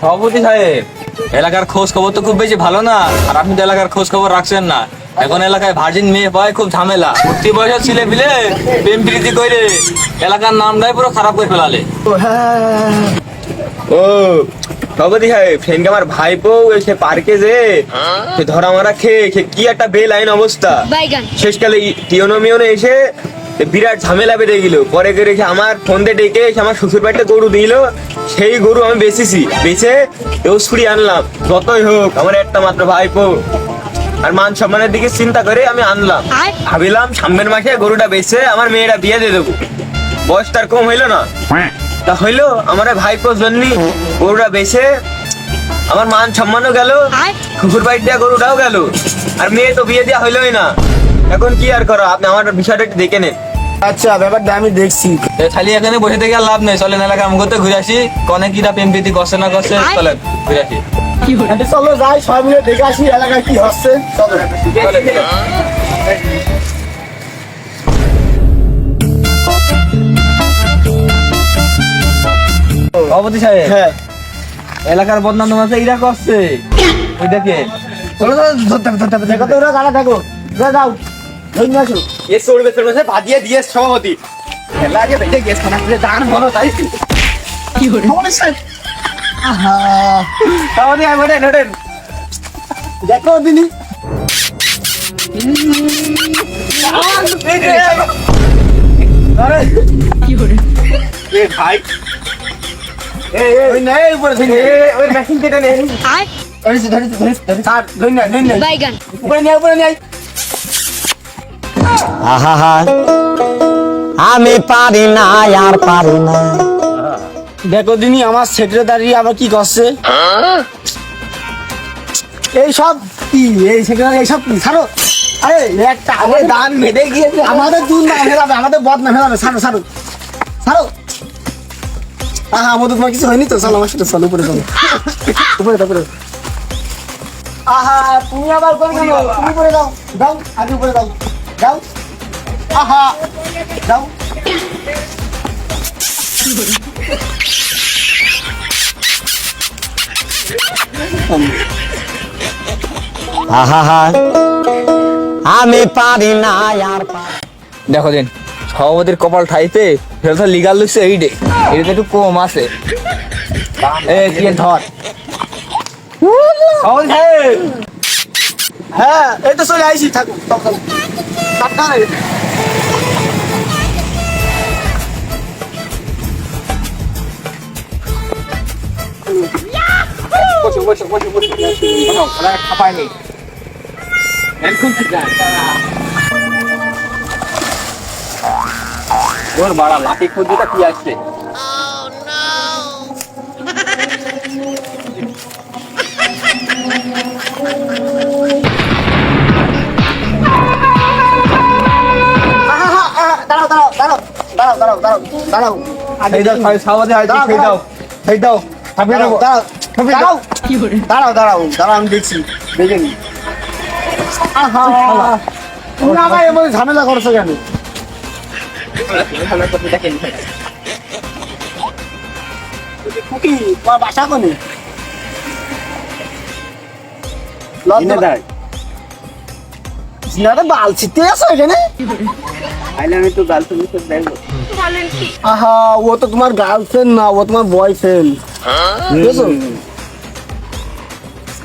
সভাপতি সাহেব এলাকার খোঁজ খবর তো খুব বেশি ভালো না। আর আপনি তো এলাকার খোঁজ খবর রাখছেন না। এখন এলাকায় ভার্জিন মেয়ে পায় খুব ঝামেলা। ভর্তি বয়সের ছেলে পিলে প্রেম প্রীতি করে এলাকার নামটাই পুরো খারাপ করে ফেলালে। ও সভাপতি সাহেব সেদিনকে আমার ভাইপো সে পার্কে যে সে ধরা মারা খেয়ে কি একটা বেল আইন অবস্থা শেষকালে টিওনো মিওনো এসে বিরাট ঝামেলা বেড়ে গেল। পরে করে রেখে আমার ফোন দিয়ে ডেকে এসে আমার শ্বশুর বাড়িতে গরু দিল। সেই গরু আমি বেচেছি। বেচে এও ছুরি আনলাম। যতই হোক আমার একটা মাত্র ভাইপো। আর মান সম্মানের দিকে চিন্তা করে আমি আনলাম। ভাবিলাম সামনের মাসে গরুটা বেচে আমার মেয়েটা বিয়ে দিয়ে দেবো। বয়স তার কম হইল না। তা হইল আমার ভাইপোর জন্য গরুটা বেচে আমার মান সম্মানও গেল। শ্বশুর বাড়ি দেওয়া গরুটাও গেল। আর মেয়ে তো বিয়ে দেওয়া হইলোই না। এখন কি আর করো? আপনি আমার বিষয়টা একটু দেখে নেন। আচ্ছা ব্যাপারটা আমি দেখছি। খালি এখানে বসে থেকে লাভ নেই। চলেন এলাকা আমি করতে ঘুরে আসি। কনে কিরা প্রেম প্রীতি করছে না করছে চলেন ঘুরে আসি। আচ্ছা, চলো যাই সবাই মিলে দেখে আসি এলাকায় কি হচ্ছে। চলো। সভাপতি সাহেব হ্যাঁ। এলাকার বদনাম তোমার এইটা করছে। ওই দেখে চলো চলো ধরতে ধরতে দেখো তো ওরা কারা থাকো যা যাও। ধরে নিয়ে আসো এ চড়বে চড়বে ভাজিয়ে দিয়ে সভাপতি। খেলা আগে বেঁচে গেছে না দান বলো তাই। আমাদের সাহেব। আহা। সভাপতি আমি ওঠেন ওঠেন। দেখো দিনি। আরে। এ ভাই। বাইগান। উপরে নিয়ে উপরে নিয়ে। আমি পারি না, আর পারি না। দেখো দিনি, আমার সেক্রেটারি আবার কি করছে? এই সব কি? এই সেক্রেটারি এই সব কি? ছাড়ো। আরে, একটা আগে দান বেঁধে গিয়েছে। আমাদের দুধ না ফেলাবে, আমাদের বদ না ফেলাবে। ছাড়ো ছাড়ো। ছাড়ো। আহা আমাদের তোমার কিছু হয়নি তো? চলো, আমার সাথে চলো, উপরে চলো। উপরে দাও, উপরে আহা, তুমি আবার কোন কেন তুমি উপরে দাও। দাও, আগে উপরে দাও। দাও। আহা দাও। আহা আমি পারি না আর পারি দেখো দিন সভাপতির কপাল ঠাইতে সেটা তো লিগাল লইছে এই ডে এটা একটু কম আছে। এ কি ধর? সভাপতি হ্যাঁ এই তো চলে আইসি থাকুন ওর বাড়া লাঠি খুঁজিটা কি আসছে? দাঁড়াও দাঁড়াও দাঁড়াও। এই দাও দাঁড়াও, দাও দাও দাঁড়াও দাঁড়াও দাঁড়াও। দাঁড়াও আমি দেখছি দেখে নি। তুমি ঝামেলা করছ কেন? তোমার বাসা কোনে? লজ্জা জিনারে বাল ছিটতে আছো এখানে? আহা ও তো তোমার গার্লফ্রেন্ড না ও তোমার বয়ফ্রেন্ড বুঝেছ?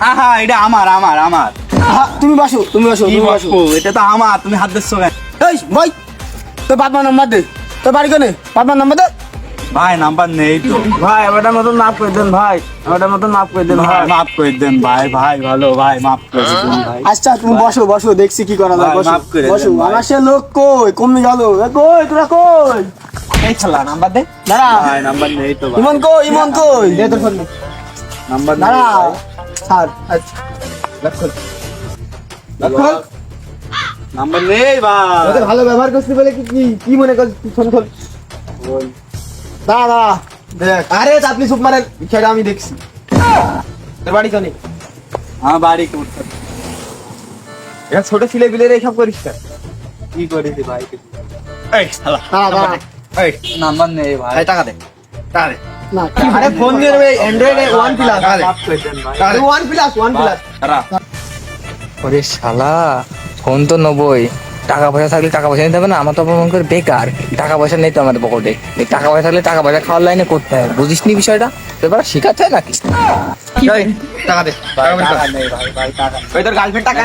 আহা এটা আমার আমার আমার। আহা, তুমি বাসো তুমি বাসো তুমি বাসো। এটা তো আমার তুমি হাত দিচ্ছ কেন? এই ভাই তোর বাপ নাম্বার দে। তোর বাড়ি কোনে? মার নাম্বার দে। ভাই নাম্বার নেই তো। ভাই এবারটার মতন মাফ করে দেন ভাই। এবারটার মতন মাফ করে দেন ভাই মাফ করে দেন ভাই ভাই ভালো ভাই মাফ করে দেন ভাই। আচ্ছা তুমি বসো বসো দেখছি কি করা যায় বসো বসো। আমার সে লোক কই? কমে গেল। এ কই? তোরা কই? এই খেলা নাম্বার দে। দাঁড়া। ভাই নাম্বার নেই তো ভাই। ইমন কই? ইমন কই? দে তোর ফোন নাম্বার নেই দাঁড়া। ছাড়। আচ্ছা লক্ষ্য লক্ষ্য নাম্বার নেই ভাই। ভালো ব্যবহার করছিস বলে কি কি কি মনে করছিস ফোন খোল দাঁড়া দাঁড়া দেখ। আরে আপনি সুপ মারেন সেটা আমি দেখছি। তোর বাড়ি কোনে? আমার বাড়ি করতে এটা ছোট ছেলে বিলের এইসব করিস? কি করেছি ভাই? এই শালা। দাঁড়া দাঁড়া। এই। নাম্বার নেই ভাই। টাকা দে। টাকা দে। আরে phone android one plus one plus one plus ওরে শালা ফোন তো নবই। টাকা পয়সা থাকলে টাকা পয়সা নিতে হবে না আমার তো মনে করে বেকার। টাকা পয়সা নেই তো আমাদের পকেটে। টাকা পয়সা থাকলে টাকা পয়সা খাওয়ার লাইনে করতে হয়। বুঝিস নি বিষয়টা? এবার শিখাতে হয় নাকি? এই, টাকা দে। ওই তোর গার্লফ্রেন্ড টাকা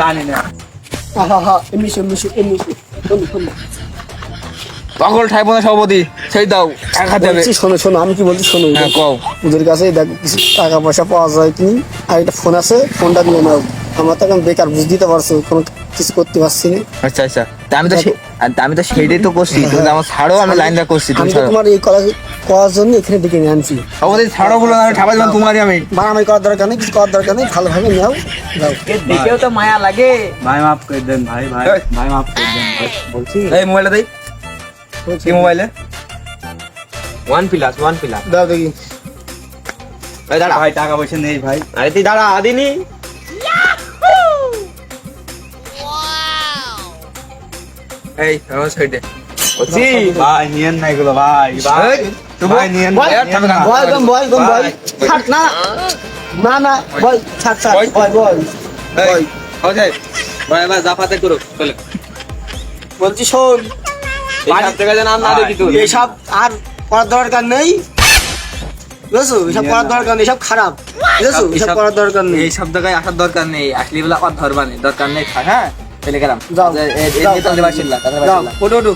জানি না। পাগল ঠাইবো না সভাপতি সেই দাও এক হাতে শোনো শোনো আমি কি বলছি শোনো হ্যাঁ কও। ওদের কাছে দেখ কিছু টাকা পয়সা পাওয়া যায় কি আর একটা ফোন আছে ফোনটা নিয়ে নাও। আমার তো এখন বেকার বুঝ দিতে পারছ কোনো কিছু করতে পারছি না। আচ্ছা আচ্ছা। আমি তো আমি তো সেইটাই তো করছি। তুমি আমার ছাড়ো আমি লাইনটা করছি তুমি আমি তোমার এই করা করার জন্য এখানে ডেকে নিয়ে আনছি। সভাপতি ছাড়ো বলো না ঠাপাই দিলাম তোমারই আমি। বাড়ামারি করার দরকার নেই কিছু করার দরকার নেই ভালোভাবে নাও যাও। দেখেও তো মায়া লাগে। ভাই মাফ করে দেন ভাই ভাই ভাই মাফ করে দেন বলছি? এই মোবাইলটা দেই। কি মোবাইলে? ওয়ান প্লাস ওয়ান প্লাস দাও দেখি। এই দাঁড়া। ভাই টাকা পয়সা নেই ভাই। আরে তুই দাঁড়া আদিনি। এই আমার সাইডে। বলছি ভাই নিয়েন না এগুলো ভাই ভাই। ভাই নিয়েন বয় বয় গম বয় গম বয় ছাড় না না না বয় ছাড় ছাড় বয়। বয় বয় এই ওকে ভাই এবার জাফাতে করো চলে। বলছি শোন। বাড়ি থেকে যেন আর না দেখি তুই এসব আর করার দরকার নেই। বুঝছ? এসব করার দরকার নেই এসব খারাপ। বুঝছ? এসব করার দরকার নেই। এই সব জায়গায় আসার দরকার নেই। আসলি বেলা আর ধরবা নেই। দরকার নেই হ্যাঁ? চলে গেলাম ওটা ওটু